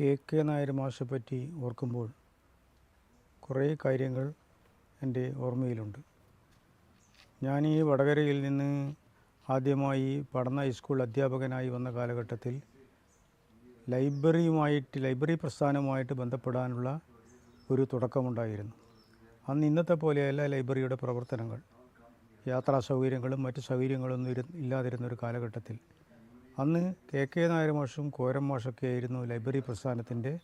K K Nair മാഷെ പറ്റി ഓർക്കുമ്പോൾ കുറേ കാര്യങ്ങൾ എന്റെ ഓർമ്മയിലുണ്ട്. ഞാൻ ഈ വടകരയിൽ നിന്ന് ആദ്യമായി പഠന ഹൈസ്കൂൾ അധ്യാപകനായി വന്ന കാലഘട്ടത്തിൽ ലൈബ്രറിയുമായിട്ട് ലൈബ്രറി പ്രസ്ഥാനവുമായിട്ട് ബന്ധപ്പെടാനുള്ള ഒരു തുടക്കമുണ്ടായിരുന്നു. അന്ന് ഇന്നത്തെ പോലെയല്ല ലൈബ്രറിയുടെ പ്രവർത്തനങ്ങൾ. യാത്രാ സൗകര്യങ്ങളും മറ്റ് സൗകര്യങ്ങളൊന്നും ഇരു ഇല്ലാതിരുന്ന ഒരു കാലഘട്ടത്തിൽ അന്ന് കെ കെ നായർ മാഷും കോരം മാഷൊക്കെ ആയിരുന്നു ലൈബ്രറി പ്രസ്ഥാനത്തിന്റെ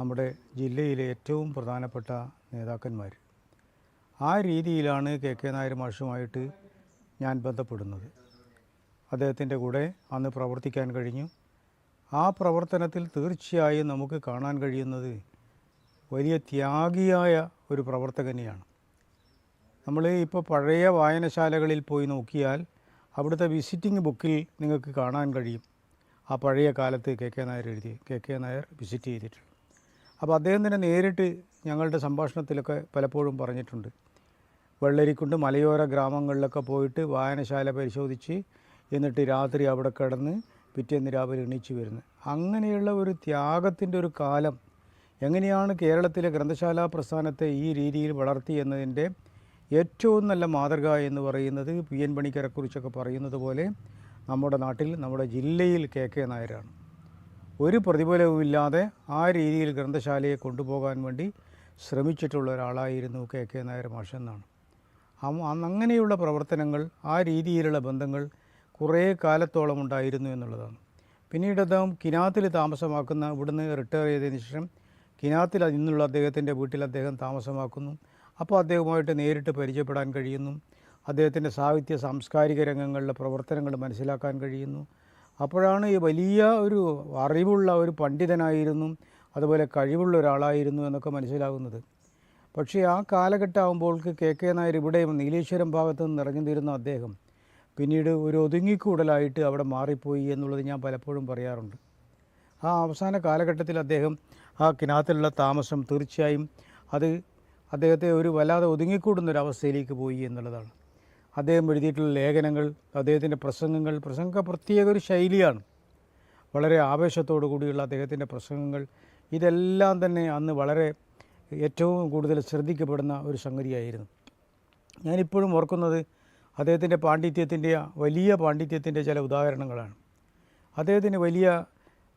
നമ്മുടെ ജില്ലയിലെ ഏറ്റവും പ്രധാനപ്പെട്ട നേതാക്കന്മാർ. ആ രീതിയിലാണ് കെ കെ നായർ മാഷുമായിട്ട് ഞാൻ ബന്ധപ്പെടുന്നത്. അദ്ദേഹത്തിന്റെ കൂടെ അന്ന് പ്രവർത്തിക്കാൻ കഴിഞ്ഞു. ആ പ്രവർത്തനത്തിൽ തീർച്ചയായും നമുക്ക് കാണാൻ കഴിയുന്നത് വലിയ ത്യാഗിയായ ഒരു പ്രവർത്തകനെയാണ്. നമ്മൾ ഇപ്പോൾ പഴയ വായനശാലകളിൽ പോയി നോക്കിയാൽ അവിടുത്തെ വിസിറ്റിംഗ് ബുക്കിൽ നിങ്ങൾക്ക് കാണാൻ കഴിയും. ആ പഴയ കാലത്ത് കെ കെ നായർ എഴുതി കെ കെ നായർ വിസിറ്റ് ചെയ്തിട്ടുണ്ട്. അപ്പോൾ അദ്ദേഹം തന്നെ നേരിട്ട് ഞങ്ങളുടെ സംഭാഷണത്തിലൊക്കെ പലപ്പോഴും പറഞ്ഞിട്ടുണ്ട്. വെള്ളരിക്കുണ്ട് മലയോര ഗ്രാമങ്ങളിലൊക്കെ പോയിട്ട് വായനശാല പരിശോധിച്ച് എന്നിട്ട് രാത്രി അവിടെ കിടന്ന് പിറ്റേന്ന് രാവിലെ എണീച്ച് വരുന്നത് അങ്ങനെയുള്ള ഒരു ത്യാഗത്തിന്റെ ഒരു കാലം എങ്ങനെയാണ് കേരളത്തിലെ ഗ്രന്ഥശാലാ പ്രസ്ഥാനത്തെ ഈ രീതിയിൽ വളർത്തി എന്നതിന്റെ ഏറ്റവും നല്ല മാതൃക എന്ന് പറയുന്നത് പി എൻ പണിക്കരെക്കുറിച്ചൊക്കെ പറയുന്നത് പോലെ നമ്മുടെ നാട്ടിൽ നമ്മുടെ ജില്ലയിൽ കെ കെ നായരാണ്. ഒരു പ്രതിഫലവുമില്ലാതെ ആ രീതിയിൽ ഗ്രന്ഥശാലയെ കൊണ്ടുപോകാൻ വേണ്ടി ശ്രമിച്ചിട്ടുള്ള ഒരാളായിരുന്നു കെ കെ നായർ മാഷെന്നാണ്. അങ്ങനെയുള്ള പ്രവർത്തനങ്ങൾ ആ രീതിയിലുള്ള ബന്ധങ്ങൾ കുറേ കാലത്തോളം ഉണ്ടായിരുന്നു എന്നുള്ളതാണ്. പിന്നീട് അദ്ദേഹം കിനാത്തിൽ താമസമാക്കുന്ന ഇവിടുന്ന് റിട്ടയർ ചെയ്തതിന് ശേഷം കിനാത്തിൽ നിന്നുള്ള അദ്ദേഹത്തിന്റെ വീട്ടിൽ അദ്ദേഹം താമസമാക്കുന്നു. അപ്പോൾ അദ്ദേഹവുമായിട്ട് നേരിട്ട് പരിചയപ്പെടാൻ കഴിയുന്നു. അദ്ദേഹത്തിന്റെ സാഹിത്യ സാംസ്കാരിക രംഗങ്ങളിലെ പ്രവർത്തനങ്ങൾ മനസ്സിലാക്കാൻ കഴിയുന്നു. അപ്പോഴാണ് ഈ വലിയ ഒരു അറിവുള്ള ഒരു പണ്ഡിതനായിരുന്നു. അതുപോലെ കഴിവുള്ള ഒരാളായിരുന്നു എന്നൊക്കെ മനസ്സിലാകുന്നത്. പക്ഷേ ആ കാലഘട്ടമാകുമ്പോൾ കെ കെ നായർ ഇവിടെ നീലേശ്വരം ഭാഗത്ത് നിന്ന് ഇറങ്ങി തീരുന്ന അദ്ദേഹം പിന്നീട് ഒരു ഒതുങ്ങിക്കൂടലായിട്ട് അവിടെ മാറിപ്പോയി എന്നുള്ളത് ഞാൻ പലപ്പോഴും പറയാറുണ്ട്. ആ അവസാന കാലഘട്ടത്തിൽ അദ്ദേഹം ആ കിനാത്തിലുള്ള താമസം തീർച്ചയായും അത് അദ്ദേഹത്തെ ഒരു വല്ലാതെ ഒതുങ്ങിക്കൂടുന്ന ഒരു അവസ്ഥയിലേക്ക് പോയി എന്നുള്ളതാണ്. അദ്ദേഹം എഴുതിയിട്ടുള്ള ലേഖനങ്ങൾ അദ്ദേഹത്തിന്റെ പ്രസംഗങ്ങൾ പ്രസംഗ പ്രത്യേക ഒരു ശൈലിയാണ്. വളരെ ആവേശത്തോടു കൂടിയുള്ള അദ്ദേഹത്തിന്റെ പ്രസംഗങ്ങൾ ഇതെല്ലാം തന്നെ അന്ന് വളരെ ഏറ്റവും കൂടുതൽ ശ്രദ്ധിക്കപ്പെടുന്ന ഒരു സംഗതിയായിരുന്നു. ഞാനിപ്പോഴും ഓർക്കുന്നത് അദ്ദേഹത്തിന്റെ പാണ്ഡിത്യത്തിന്റെ വലിയ പാണ്ഡിത്യത്തിന്റെ ചില ഉദാഹരണങ്ങളാണ്. അദ്ദേഹത്തിന് വലിയ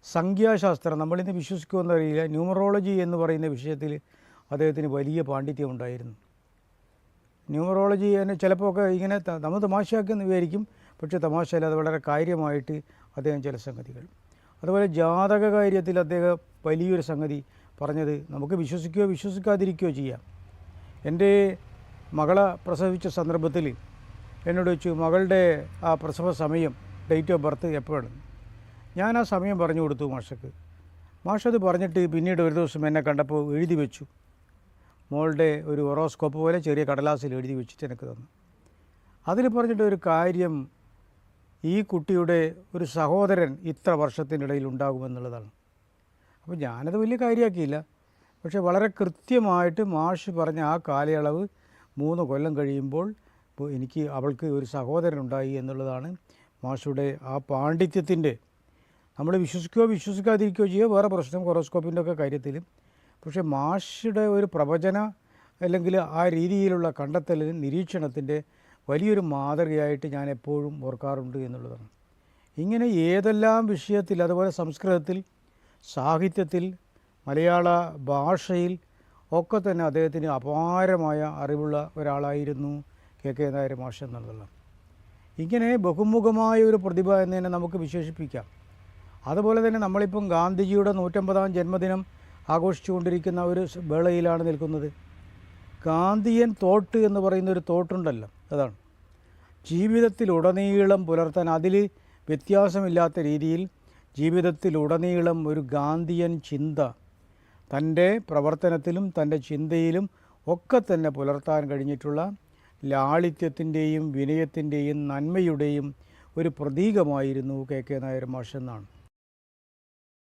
സംഖ്യാശാസ്ത്രം നമ്മളിന്ന് വിശ്വസിക്കുമെന്നറിയില്ല ന്യൂമറോളജി എന്ന് പറയുന്ന വിഷയത്തിൽ അദ്ദേഹത്തിന് വലിയ പാണ്ഡിത്യം ഉണ്ടായിരുന്നു. ന്യൂമറോളജി തന്നെ ചിലപ്പോൾ ഒക്കെ ഇങ്ങനെ നമ്മൾ തമാശയാക്കുന്ന വിചാരിക്കും പക്ഷേ തമാശയിൽ അത് വളരെ കാര്യമായിട്ട് അദ്ദേഹം ചില സംഗതികൾ. അതുപോലെ ജാതക കാര്യത്തിൽ അദ്ദേഹം വലിയൊരു സംഗതി പറഞ്ഞത് നമുക്ക് വിശ്വസിക്കുകയോ വിശ്വസിക്കാതിരിക്കുകയോ ചെയ്യാം. എന്റെ മകളെ പ്രസവിച്ച സന്ദർഭത്തിൽ എന്നോട് വെച്ചു മകളുടെ ആ പ്രസവ സമയം ഡേറ്റ് ഓഫ് ബർത്ത് എപ്പോഴാണ് ഞാൻ ആ സമയം പറഞ്ഞു കൊടുത്തു മാഷക്ക്. മാഷത് പറഞ്ഞിട്ട് പിന്നീട് ഒരു ദിവസം എന്നെ കണ്ടപ്പോൾ എഴുതി വെച്ചു. മോളുടെ ഒരു ഹൊറോസ്കോപ്പ് പോലെ ചെറിയ കടലാസിൽ എഴുതി വെച്ചിട്ട് എനിക്ക് തന്നു. അതിൽ പറഞ്ഞിട്ട് ഒരു കാര്യം ഈ കുട്ടിയുടെ ഒരു സഹോദരൻ ഇത്ര വർഷത്തിനിടയിൽ ഉണ്ടാകുമെന്നുള്ളതാണ്. അപ്പോൾ ഞാനത് വലിയ കാര്യമാക്കിയില്ല. പക്ഷേ വളരെ കൃത്യമായിട്ട് മാഷ് പറഞ്ഞ ആ കാലയളവ് മൂന്ന് കൊല്ലം കഴിയുമ്പോൾ എനിക്ക് അവൾക്ക് ഒരു സഹോദരൻ ഉണ്ടായി എന്നുള്ളതാണ് മാഷുടെ ആ പാണ്ഡിത്യത്തിന്റെ. നമ്മൾ വിശ്വസിക്കുകയോ വിശ്വസിക്കാതിരിക്കുകയോ ചെയ്യുക വേറെ പ്രശ്നം ഹൊറോസ്കോപ്പിന്റെ ഒക്കെ കാര്യത്തിൽ പക്ഷേ മാഷിയുടെ ഒരു പ്രവചന അല്ലെങ്കിൽ ആ രീതിയിലുള്ള കണ്ടെത്തലിന് നിരീക്ഷണത്തിന്റെ വലിയൊരു മാതൃകയായിട്ട് ഞാൻ എപ്പോഴും ഓർക്കാറുണ്ട് എന്നുള്ളതാണ്. ഇങ്ങനെ ഏതെല്ലാം വിഷയത്തിൽ അതുപോലെ സംസ്കൃതത്തിൽ സാഹിത്യത്തിൽ മലയാള ഭാഷയിൽ ഒക്കെ തന്നെ അദ്ദേഹത്തിന് അപാരമായ അറിവുള്ള ഒരാളായിരുന്നു കെ കെ നായർ മാഷ് എന്നുള്ളതാണ് ഇങ്ങനെ ബഹുമുഖമായ ഒരു പ്രതിഭ എന്ന് തന്നെ നമുക്ക് വിശേഷിപ്പിക്കാം. അതുപോലെ തന്നെ നമ്മളിപ്പം ഗാന്ധിജിയുടെ നൂറ്റമ്പതാം ജന്മദിനം ആഘോഷിച്ചുകൊണ്ടിരിക്കുന്ന ഒരു വേളയിലാണ് നിൽക്കുന്നത്. ഗാന്ധിയൻ തോട്ട് എന്ന് പറയുന്ന ഒരു തോട്ടുണ്ടല്ലോ അതാണ്. ജീവിതത്തിലുടനീളം പുലർത്താൻ അതിൽ വ്യത്യാസമില്ലാത്ത രീതിയിൽ ജീവിതത്തിലുടനീളം ഒരു ഗാന്ധിയൻ ചിന്ത തന്റെ പ്രവർത്തനത്തിലും തന്റെ ചിന്തയിലും ഒക്കെ തന്നെ പുലർത്താൻ കഴിഞ്ഞിട്ടുള്ള ലാളിത്യത്തിന്റെയും വിനയത്തിന്റെയും നന്മയുടെയും ഒരു പ്രതീകമായിരുന്നു കെ കെ നായർ മാഷ് എന്നാണ്